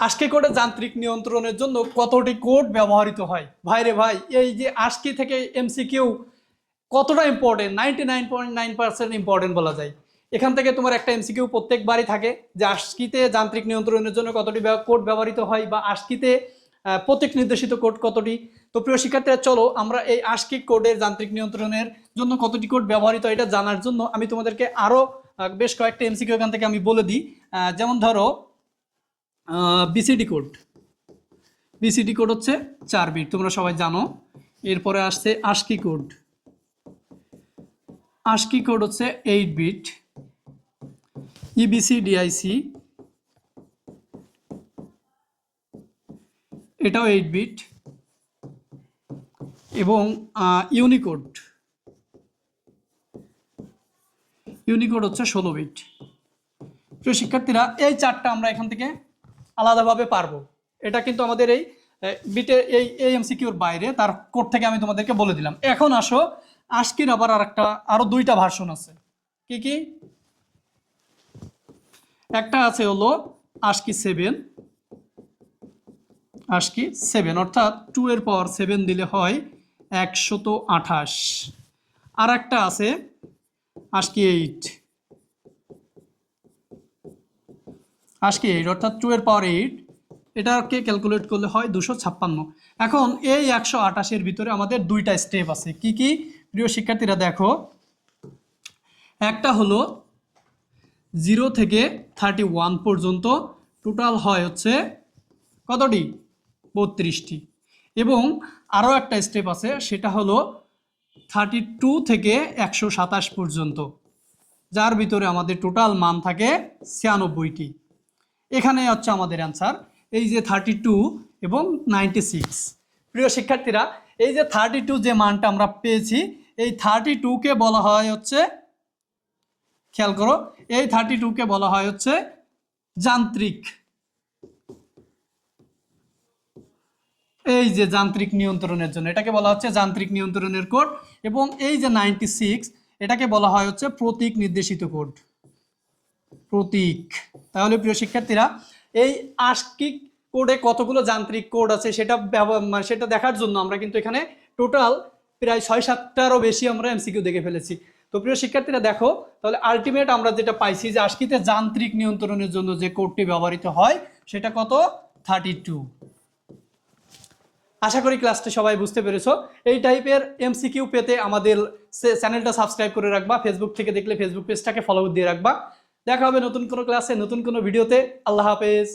আজকে কোডে যান্ত্রিক নিয়ন্ত্রণের জন্য কতটি কোড ব্যবহৃত হয়? ভাই রে ভাই, এই যে আজকে থেকে এমসিকিউ কতটা important ninety nine point nine percent important বলা যায়। এখান থেকে তোমার একটা এমসিকিউ প্রত্যেকবারই থাকে যে আশকিতে যান্ত্রিক নিয়ন্ত্রণের জন্য কতটি কোড ব্যবহৃত হয় বা আশকিতে প্রত্যেক নির্দেশিত কোড কতটি। তো প্রিয় শিক্ষার্থীরা, চলো আমরা এই আশকি কোডের যান্ত্রিক নিয়ন্ত্রণের জন্য কতটি কোড ব্যবহৃত এটা জানার জন্য আমি তোমাদেরকে আরও বেশ কয়েকটা এমসিকিউ এখান থেকে আমি বলে দিই। যেমন ধরো বিসিডি কোড বিসিডি কোড হচ্ছে চার বিট তোমরা সবাই জানো। এরপরে আসছে আশকি কোড আশকি কোড হচ্ছে এইট বিট ইবিসি ডিআইসি এটাও এইট বিট এবং ইউনিকোড ইউনিকোড হচ্ছে ষোলো বিট প্রিয় শিক্ষার্থীরা, এই চারটা আমরা এখান থেকে আলাদাভাবে পারব। এটা কিন্তু আমাদের এই বিটে এই এই এমসিকিউর বাইরে, তার কোড থেকে আমি তোমাদেরকে বলে দিলাম। এখন আসো আশকির আবার আর একটা আরও দুইটা ভার্সন আছে। কি কি? একটা আছে হলো আশকি সেভেন আশকি সেভেন অর্থাৎ টু এর পাওয়ার সেভেন দিলে হয় একশত আঠাশ। আর একটা আছে আশকি এইট আজকে এইট অর্থাৎ টু এর পাওয়ার এইট এটাকে ক্যালকুলেট করলে হয় দুশো ছাপ্পান্ন। এখন এই একশো আঠাশের ভিতরে আমাদের দুইটা স্টেপ আছে। কি কি? প্রিয় শিক্ষার্থীরা, দেখো। একটা হলো জিরো থেকে থার্টি ওয়ান পর্যন্ত। টোটাল হয় হচ্ছে কতটি? বত্রিশটি। এবং আরও একটা স্টেপ আছে, সেটা হলো থার্টি টু থেকে একশো সাতাশ পর্যন্ত। যার ভিতরে আমাদের টোটাল মান থাকে ছিয়ানব্বইটি। এখানে হচ্ছে আমাদের অ্যান্সার এই যে থার্টি টু এবং নাইনটি সিক্স প্রিয় শিক্ষার্থীরা, এই যে থার্টি টু যে মানটা আমরা পেয়েছি, এই থার্টি টুকে বলা হয় হচ্ছে, খেয়াল করো, এই থার্টি টুকে বলা হয় হচ্ছে যান্ত্রিক। এই যে যান্ত্রিক নিয়ন্ত্রণের জন্য, এটাকে বলা হচ্ছে যান্ত্রিক নিয়ন্ত্রণের কোড, এবং এই যে নাইনটি সিক্স এটাকে বলা হয় হচ্ছে প্রতীক নির্দেশিত কোড। প্রতীক। তাহলে প্রিয় শিক্ষার্থীরা, এই আস্কিক কোডে কতগুলো যান্ত্রিক কোড আছে সেটা মানে সেটা দেখার জন্য আমরা কিন্তু এখানে টোটাল প্রায় ছয় সাতটারও বেশি আমরা এমসিকিউ দেখে ফেলেছি। তো প্রিয় শিক্ষার্থীরা, দেখো, তাহলে আলটিমেট আমরা যেটা পাইছি যে আস্কিতে যান্ত্রিক নিয়ন্ত্রণের জন্য যে কোডটি ব্যবহৃত হয়, সেটা কত? থার্টি টু আশা করি ক্লাসটা সবাই বুঝতে পেরেছ। এই টাইপের এমসিকিউ পেতে আমাদের চ্যানেলটা সাবস্ক্রাইব করে রাখবা। ফেসবুক থেকে দেখলে ফেসবুক পেজটাকে ফলো দিয়ে রাখবা। দেখা হবে নতুন কোনো ক্লাসে নতুন কোনো ভিডিওতে আল্লাহ হাফেজ।